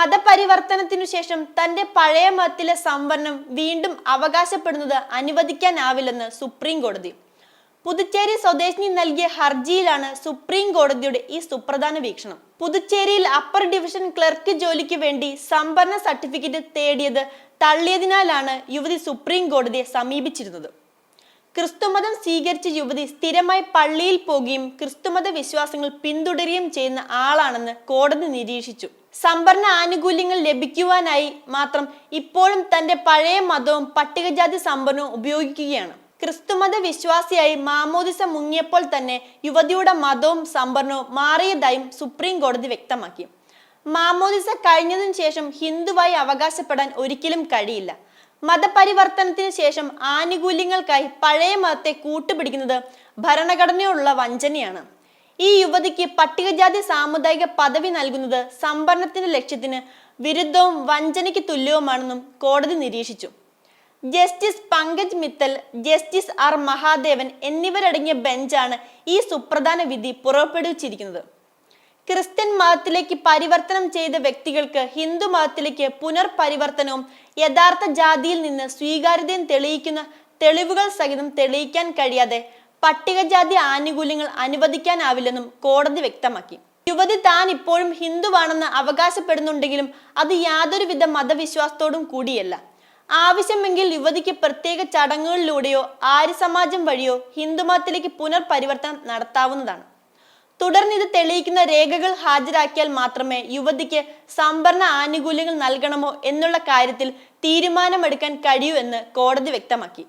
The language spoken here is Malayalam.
മതപരിവർത്തനത്തിനു ശേഷം തന്റെ പഴയ മതത്തിലെ സംവരണം വീണ്ടും അവകാശപ്പെടുന്നത് അനുവദിക്കാനാവില്ലെന്ന് സുപ്രീം കോടതി. പുതുച്ചേരി സ്വദേശിനി നൽകിയ ഹർജിയിലാണ് സുപ്രീം കോടതിയുടെ ഈ സുപ്രധാന വീക്ഷണം. പുതുച്ചേരിയിൽ അപ്പർ ഡിവിഷൻ ക്ലർക്ക് ജോലിക്ക് വേണ്ടി സംവരണ സർട്ടിഫിക്കറ്റ് തേടിയത് തള്ളിയതിനാലാണ് യുവതി സുപ്രീം കോടതിയെ സമീപിച്ചിരുന്നത്. ക്രിസ്തുമതം സ്വീകരിച്ച യുവതി സ്ഥിരമായി പള്ളിയിൽ പോകുകയും ക്രിസ്തുമത വിശ്വാസങ്ങൾ പിന്തുടരുകയും ചെയ്യുന്ന ആളാണെന്ന് കോടതി നിരീക്ഷിച്ചു. സംഭരണ ആനുകൂല്യങ്ങൾ ലഭിക്കുവാനായി മാത്രം ഇപ്പോഴും തന്റെ പഴയ മതവും പട്ടികജാതി സംഭരണവും ഉപയോഗിക്കുകയാണ്. ക്രിസ്തുമത വിശ്വാസിയായി മാമോദിസ മുങ്ങിയപ്പോൾ തന്നെ യുവതിയുടെ മതവും സംഭരണവും മാറിയതായും സുപ്രീം കോടതി വ്യക്തമാക്കി. മാമോദിസ കഴിഞ്ഞതിനു ശേഷം ഹിന്ദുവായി അവകാശപ്പെടാൻ ഒരിക്കലും കഴിയില്ല. മതപരിവർത്തനത്തിന് ശേഷം ആനുകൂല്യങ്ങൾക്കായി പഴയ മതത്തെ കൂട്ടുപിടിക്കുന്നത് ഭരണഘടനയുള്ള വഞ്ചനയാണ്. ഈ യുവതിക്ക് പട്ടികജാതി സാമുദായിക പദവി നൽകുന്നത് സംവരണത്തിന്റെ ലക്ഷ്യത്തിന് വിരുദ്ധവും വഞ്ചനയ്ക്ക് തുല്യവുമാണെന്നും കോടതി നിരീക്ഷിച്ചു. Justice Pankaj Mithal justice R Mahadevan എന്നിവരടങ്ങിയ ബെഞ്ചാണ് ഈ സുപ്രധാന വിധി പുറപ്പെടുവിച്ചിരിക്കുന്നത്. ക്രിസ്ത്യൻ മതത്തിലേക്ക് പരിവർത്തനം ചെയ്ത വ്യക്തികൾക്ക് ഹിന്ദു മതത്തിലേക്ക് പുനർപരിവർത്തനവും യഥാർത്ഥ ജാതിയിൽ നിന്ന് സ്വീകാര്യതയും തെളിയിക്കുന്ന തെളിവുകൾ സഹിതം തെളിയിക്കാൻ കഴിയാതെ പട്ടികജാതി ആനുകൂല്യങ്ങൾ അനുവദിക്കാനാവില്ലെന്നും കോടതി വ്യക്തമാക്കി. യുവതി താൻ ഇപ്പോഴും ഹിന്ദുവാണെന്ന് അവകാശപ്പെടുന്നുണ്ടെങ്കിലും അത് യാതൊരുവിധ മതവിശ്വാസത്തോടും കൂടിയല്ല. ആവശ്യമെങ്കിൽ യുവതിക്ക് പ്രത്യേക ചടങ്ങുകളിലൂടെയോ ആര്യസമാജം വഴിയോ ഹിന്ദുമതത്തിലേക്ക് പുനർപരിവർത്തനം നടത്താവുന്നതാണ്. തുടർന്ന് ഇത് തെളിയിക്കുന്ന രേഖകൾ ഹാജരാക്കിയാൽ മാത്രമേ യുവതിക്ക് സംഭരണ ആനുകൂല്യങ്ങൾ നൽകണമോ എന്നുള്ള കാര്യത്തിൽ തീരുമാനമെടുക്കാൻ കഴിയൂ എന്ന് കോടതി വ്യക്തമാക്കി.